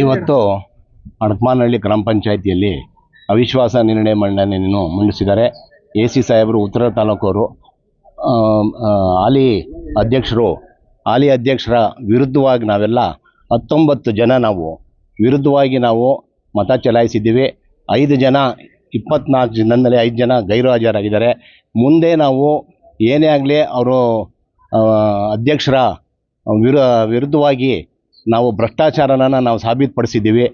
ಇವತ್ತು ಅಡಕಮಾನಹಳ್ಳಿ ಗ್ರಾಮ ಪಂಚಾಯಿತಿಯಲ್ಲಿ ಅವಿಶ್ವಾಸ ನಿರ್ಣಯ ಮಂಡನೆಯನ್ನು ಮಂಡಿಸಿದ್ದಾರೆ ಎ ಸಿ ಸಾಹೇಬರು, ಉತ್ತರ ತಾಲೂಕವರು ಹಾಲಿ ಅಧ್ಯಕ್ಷರು, ಹಾಲಿ ಅಧ್ಯಕ್ಷರ ವಿರುದ್ಧವಾಗಿ ನಾವೆಲ್ಲ ಹತ್ತೊಂಬತ್ತು ಜನ ನಾವು ವಿರುದ್ಧವಾಗಿ ನಾವು ಮತ ಚಲಾಯಿಸಿದ್ದೀವಿ. ಐದು ಜನ, ಇಪ್ಪತ್ನಾಲ್ಕು ಜನದಲ್ಲಿ ಐದು ಜನ ಗೈರು ಹಾಜರಾಗಿದ್ದಾರೆ ಮುಂದೆ ನಾವು ಏನೇ ಆಗಲಿ ಅವರು ಅಧ್ಯಕ್ಷರ ವಿರು, ವಿರುದ್ಧವಾಗಿ ನಾವು ಭ್ರಷ್ಟಾಚಾರನ ನಾವು ಸಾಬೀತುಪಡಿಸಿದ್ದೀವಿ.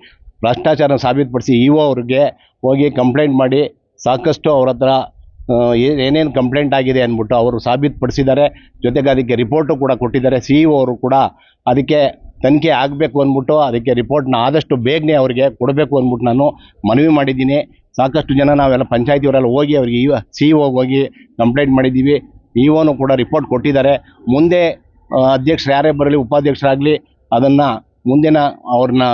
ಭ್ರಷ್ಟಾಚಾರ ಸಾಬೀತುಪಡಿಸಿ ಇ ಒ ಅವ್ರಿಗೆ ಹೋಗಿ ಕಂಪ್ಲೇಂಟ್ ಮಾಡಿ ಸಾಕಷ್ಟು ಅವ್ರ ಹತ್ರ ಏನೇನು ಕಂಪ್ಲೇಂಟ್ ಆಗಿದೆ ಅಂದ್ಬಿಟ್ಟು ಅವರು ಸಾಬೀತುಪಡಿಸಿದ್ದಾರೆ. ಜೊತೆಗೆ ಅದಕ್ಕೆ ರಿಪೋರ್ಟು ಕೂಡ ಕೊಟ್ಟಿದ್ದಾರೆ. ಸಿ ಇ ಅವರು ಕೂಡ ಅದಕ್ಕೆ ತನಿಖೆ ಆಗಬೇಕು ಅಂದ್ಬಿಟ್ಟು ಅದಕ್ಕೆ ರಿಪೋರ್ಟ್ನ ಆದಷ್ಟು ಬೇಗನೆ ಅವರಿಗೆ ಕೊಡಬೇಕು ಅಂದ್ಬಿಟ್ಟು ನಾನು ಮನವಿ ಮಾಡಿದ್ದೀನಿ. ಸಾಕಷ್ಟು ಜನ ನಾವೆಲ್ಲ ಪಂಚಾಯತಿಯವರೆಲ್ಲ ಹೋಗಿ ಅವ್ರಿಗೆ ಇ ಸಿ ಇ ಹೋಗಿ ಕಂಪ್ಲೇಂಟ್ ಮಾಡಿದ್ದೀವಿ. ಇ ಒನು ಕೂಡ ರಿಪೋರ್ಟ್ ಕೊಟ್ಟಿದ್ದಾರೆ. ಮುಂದೆ ಅಧ್ಯಕ್ಷರು ಯಾರೇ ಬರಲಿ, ಉಪಾಧ್ಯಕ್ಷರಾಗಲಿ ಅದನ್ನು ಮುಂದಿನ ಅವ್ರನ್ನ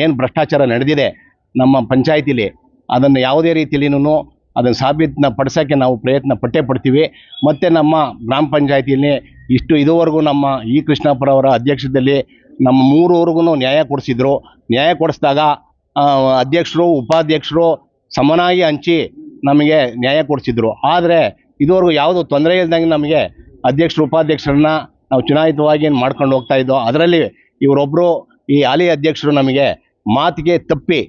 ಏನು ಭ್ರಷ್ಟಾಚಾರ ನಡೆದಿದೆ ನಮ್ಮ ಪಂಚಾಯತಿಲಿ, ಅದನ್ನು ಯಾವುದೇ ರೀತಿಯಲ್ಲಿನೂ ಅದನ್ನು ಸಾಬೀತನ್ನ ಪಡಿಸೋಕ್ಕೆ ನಾವು ಪ್ರಯತ್ನ ಪಟ್ಟೇ ಪಡ್ತೀವಿ. ಮತ್ತು ನಮ್ಮ ಗ್ರಾಮ ಪಂಚಾಯತಿಯಲ್ಲಿ ಇಷ್ಟು ಇದುವರೆಗೂ ನಮ್ಮ ಇ ಕೃಷ್ಣಪ್ಪರವರ ಅಧ್ಯಕ್ಷದಲ್ಲಿ ನಮ್ಮ ಮೂರೂರಿಗೂ ನ್ಯಾಯ ಕೊಡಿಸಿದ್ರು. ನ್ಯಾಯ ಕೊಡಿಸಿದಾಗ ಅಧ್ಯಕ್ಷರು, ಉಪಾಧ್ಯಕ್ಷರು ಸಮನಾಗಿ ಹಂಚಿ ನಮಗೆ ನ್ಯಾಯ ಕೊಡಿಸಿದ್ರು. ಆದರೆ ಇದುವರೆಗೂ ಯಾವುದು ತೊಂದರೆ ಇಲ್ದಂಗೆ ನಮಗೆ ಅಧ್ಯಕ್ಷರು, ಉಪಾಧ್ಯಕ್ಷರನ್ನ ನಾವು ಚುನಾಯಿತವಾಗಿ ಮಾಡ್ಕೊಂಡು ಹೋಗ್ತಾ ಇದ್ದೋ, ಅದರಲ್ಲಿ ಇವರೊಬ್ಬರು ಈ ಹಾಲಿ ಅಧ್ಯಕ್ಷರು ನಮಗೆ ಮಾತಿಗೆ ತಪ್ಪಿ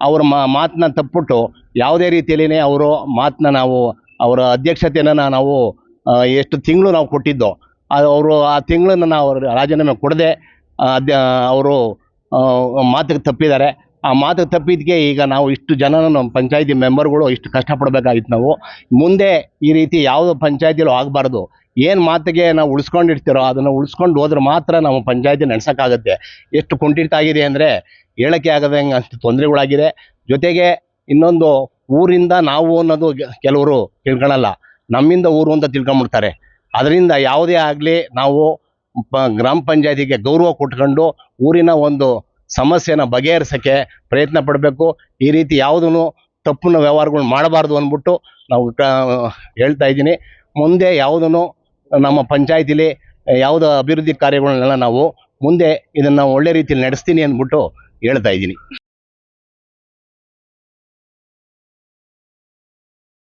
ಅವ್ರ ಮಾತನ್ನ ತಪ್ಪಿಟ್ಟು ಯಾವುದೇ ರೀತಿಯಲ್ಲಿನೇ ಅವರು ಮಾತನ್ನ ನಾವು, ಅವರ ಅಧ್ಯಕ್ಷತೆಯನ್ನು ನಾವು ಎಷ್ಟು ತಿಂಗಳು ನಾವು ಕೊಟ್ಟಿದ್ದೋ ಅವರು ಆ ತಿಂಗಳನ್ನು ನಾವು ರಾಜೀನಾಮೆ ಕೊಡದೆ ಅವರು ಮಾತಿಗೆ ತಪ್ಪಿದ್ದಾರೆ. ಆ ಮಾತು ತಪ್ಪಿದ್ದಕ್ಕೆ ಈಗ ನಾವು ಇಷ್ಟು ಜನ ನಮ್ಮ ಪಂಚಾಯತಿ ಮೆಂಬರ್ಗಳು ಇಷ್ಟು ಕಷ್ಟಪಡಬೇಕಾಗಿತ್ತು ನಾವು. ಮುಂದೆ ಈ ರೀತಿ ಯಾವುದೋ ಪಂಚಾಯತಿಲೂ ಆಗಬಾರ್ದು. ಏನು ಮಾತಿಗೆ ನಾವು ಉಳಿಸ್ಕೊಂಡಿರ್ತೀರೋ ಅದನ್ನು ಉಳಿಸ್ಕೊಂಡು ಹೋದ್ರೆ ಮಾತ್ರ ನಮ್ಮ ಪಂಚಾಯತಿ ನಡೆಸೋಕ್ಕಾಗುತ್ತೆ ಎಷ್ಟು ಕುಂಠಿತ ಆಗಿದೆ ಅಂದರೆ ಹೇಳಕ್ಕೆ ಆಗದಂಗೆ ಅಷ್ಟು ತೊಂದರೆಗಳಾಗಿದೆ. ಜೊತೆಗೆ ಇನ್ನೊಂದು ಊರಿಂದ ನಾವು ಅನ್ನೋದು ಕೆಲವರು ತಿಳ್ಕೊಳಲ್ಲ. ನಮ್ಮಿಂದ ಊರು ಅಂತ ತಿಳ್ಕೊಂಬಿಡ್ತಾರೆ. ಅದರಿಂದ ಯಾವುದೇ ಆಗಲಿ ನಾವು ಪ, ಗ್ರಾಮ ಪಂಚಾಯತಿಗೆ ಗೌರವ ಕೊಟ್ಕೊಂಡು ಊರಿನ ಒಂದು ಸಮಸ್ಯೆನ ಬಗೆಹರಿಸೋಕ್ಕೆ ಪ್ರಯತ್ನ ಪಡಬೇಕು. ಈ ರೀತಿ ಯಾವುದೂ ತಪ್ಪನ್ನ ವ್ಯವಹಾರಗಳು ಮಾಡಬಾರ್ದು ಅಂದ್ಬಿಟ್ಟು ನಾವು ಹೇಳ್ತಾ ಇದ್ದೀನಿ. ಮುಂದೆ ಯಾವುದೂ ನಮ್ಮ ಪಂಚಾಯತಿಲಿ ಯಾವುದೋ ಅಭಿವೃದ್ಧಿ ಕಾರ್ಯಗಳನ್ನೆಲ್ಲ ನಾವು ಮುಂದೆ ಇದನ್ನು ಒಳ್ಳೆ ರೀತಿಯಲ್ಲಿ ನಡೆಸ್ತೀನಿ ಅಂದ್ಬಿಟ್ಟು ಹೇಳ್ತಾ ಇದ್ದೀನಿ.